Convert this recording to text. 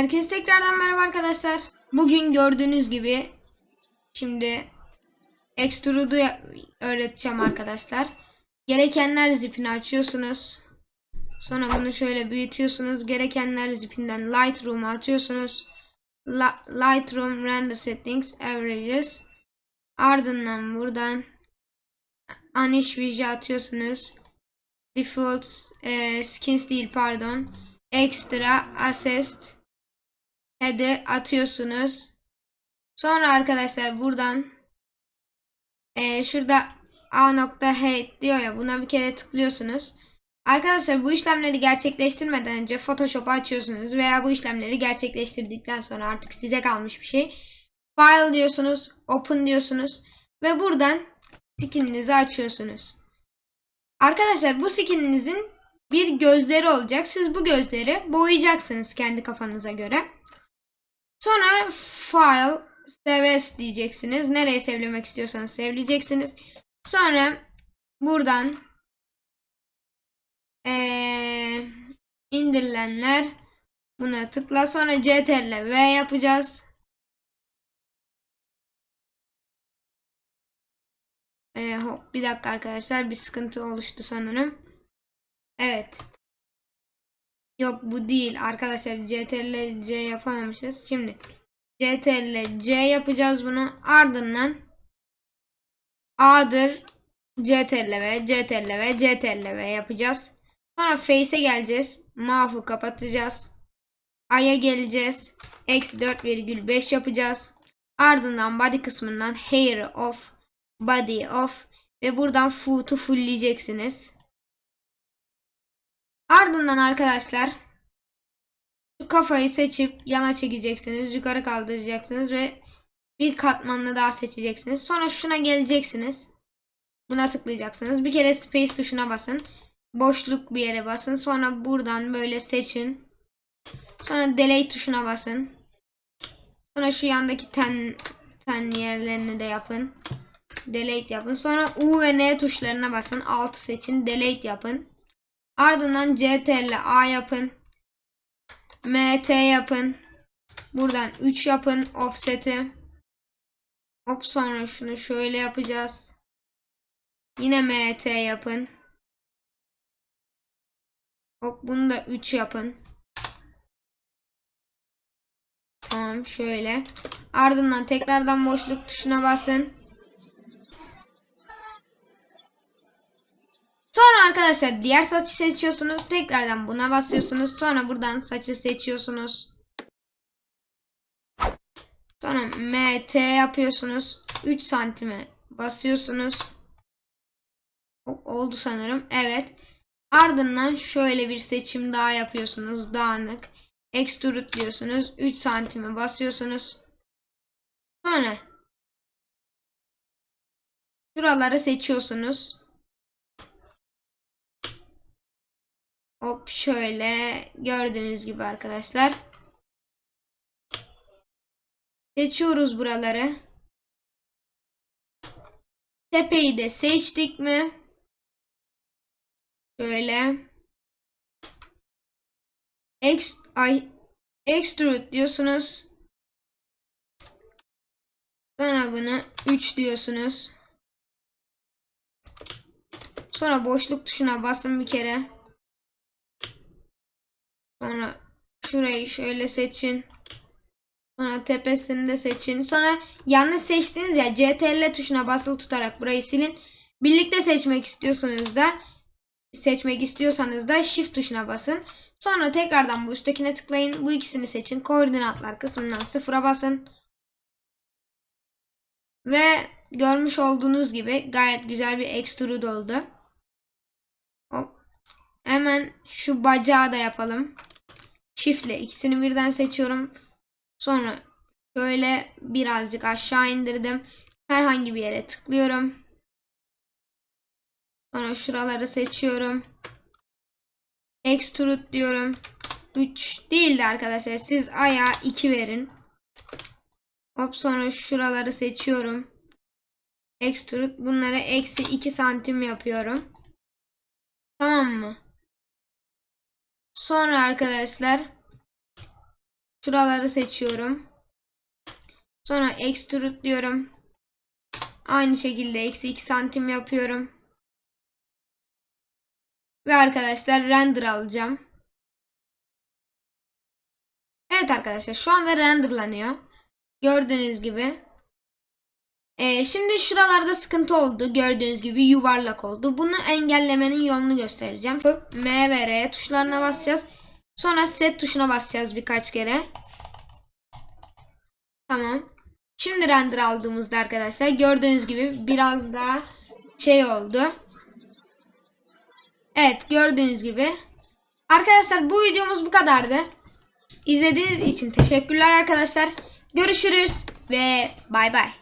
Herkese tekrardan merhaba arkadaşlar. Bugün gördüğünüz gibi şimdi extrude'u öğreteceğim arkadaşlar. Gerekenler zipini açıyorsunuz. Sonra bunu şöyle büyütüyorsunuz. Gerekenler zipinden Lightroom'a atıyorsunuz. La- Lightroom Render Settings Averages. Ardından buradan Anish Visual atıyorsunuz. Default e, skins değil pardon. Extra Assist Head'i atıyorsunuz. Sonra arkadaşlar buradan e, şurada a.head diyor ya buna bir kere tıklıyorsunuz. Arkadaşlar bu işlemleri gerçekleştirmeden önce Photoshop'u açıyorsunuz veya bu işlemleri gerçekleştirdikten sonra artık size kalmış bir şey. File diyorsunuz, Open diyorsunuz ve buradan skininizi açıyorsunuz. Arkadaşlar bu skininizin bir gözleri olacak. Siz bu gözleri boyayacaksınız kendi kafanıza göre. Sonra file seves diyeceksiniz. Nereye sevlemek istiyorsanız sevleyeceksiniz. Sonra buradan eee, indirilenler buna tıkla. Sonra ctrl v yapacağız. Eee, hop, bir dakika arkadaşlar bir sıkıntı oluştu sanırım. Evet. Yok bu değil arkadaşlar CTRL C yapamamışız. Şimdi CTRL C yapacağız bunu. Ardından A'dır CTRL V, CTRL V, CTRL V yapacağız. Sonra Face'e geleceğiz. Mouse'u kapatacağız. A'ya geleceğiz. Eksi 4,5 yapacağız. Ardından body kısmından hair off, body off ve buradan foot'u fullleyeceksiniz. Ardından arkadaşlar şu kafayı seçip yana çekeceksiniz. Yukarı kaldıracaksınız ve bir katmanlı daha seçeceksiniz. Sonra şuna geleceksiniz. Buna tıklayacaksınız. Bir kere space tuşuna basın. Boşluk bir yere basın. Sonra buradan böyle seçin. Sonra delete tuşuna basın. Sonra şu yandaki ten, ten yerlerini de yapın. Delete yapın. Sonra U ve N tuşlarına basın. Altı seçin. Delete yapın. Ardından CTRL A yapın. MT yapın. Buradan 3 yapın offset'i. Hop sonra şunu şöyle yapacağız. Yine MT yapın. Hop bunu da 3 yapın. Tamam şöyle. Ardından tekrardan boşluk tuşuna basın. Arkadaşlar diğer saçı seçiyorsunuz. Tekrardan buna basıyorsunuz. Sonra buradan saçı seçiyorsunuz. Sonra MT yapıyorsunuz. 3 santime basıyorsunuz. Oldu sanırım. Evet. Ardından şöyle bir seçim daha yapıyorsunuz. Dağınık. Extrude diyorsunuz. 3 santime basıyorsunuz. Sonra şuraları seçiyorsunuz. Hop şöyle gördüğünüz gibi arkadaşlar. Seçiyoruz buraları. Tepeyi de seçtik mi? Şöyle. Ex ay extrude diyorsunuz. Sonra bunu 3 diyorsunuz. Sonra boşluk tuşuna basın bir kere. Sonra şurayı şöyle seçin. Sonra tepesini de seçin. Sonra yanlış seçtiniz ya CTRL tuşuna basılı tutarak burayı silin. Birlikte seçmek istiyorsanız da seçmek istiyorsanız da Shift tuşuna basın. Sonra tekrardan bu üsttekine tıklayın. Bu ikisini seçin. Koordinatlar kısmından sıfıra basın. Ve görmüş olduğunuz gibi gayet güzel bir extrude oldu. Hop. Hemen şu bacağı da yapalım. Shift ile ikisini birden seçiyorum. Sonra şöyle birazcık aşağı indirdim. Herhangi bir yere tıklıyorum. Sonra şuraları seçiyorum. Extrude diyorum. 3 değildi arkadaşlar. Siz aya 2 verin. Hop sonra şuraları seçiyorum. Extrude. Bunları eksi 2 santim yapıyorum. Tamam mı? Sonra arkadaşlar Şuraları seçiyorum. Sonra extrude diyorum. Aynı şekilde eksi 2 santim yapıyorum. Ve arkadaşlar render alacağım. Evet arkadaşlar şu anda renderlanıyor. Gördüğünüz gibi. Ee, şimdi şuralarda sıkıntı oldu. Gördüğünüz gibi yuvarlak oldu. Bunu engellemenin yolunu göstereceğim. M ve R tuşlarına basacağız. Sonra set tuşuna basacağız birkaç kere. Tamam. Şimdi render aldığımızda arkadaşlar gördüğünüz gibi biraz daha şey oldu. Evet gördüğünüz gibi. Arkadaşlar bu videomuz bu kadardı. İzlediğiniz için teşekkürler arkadaşlar. Görüşürüz ve bay bay.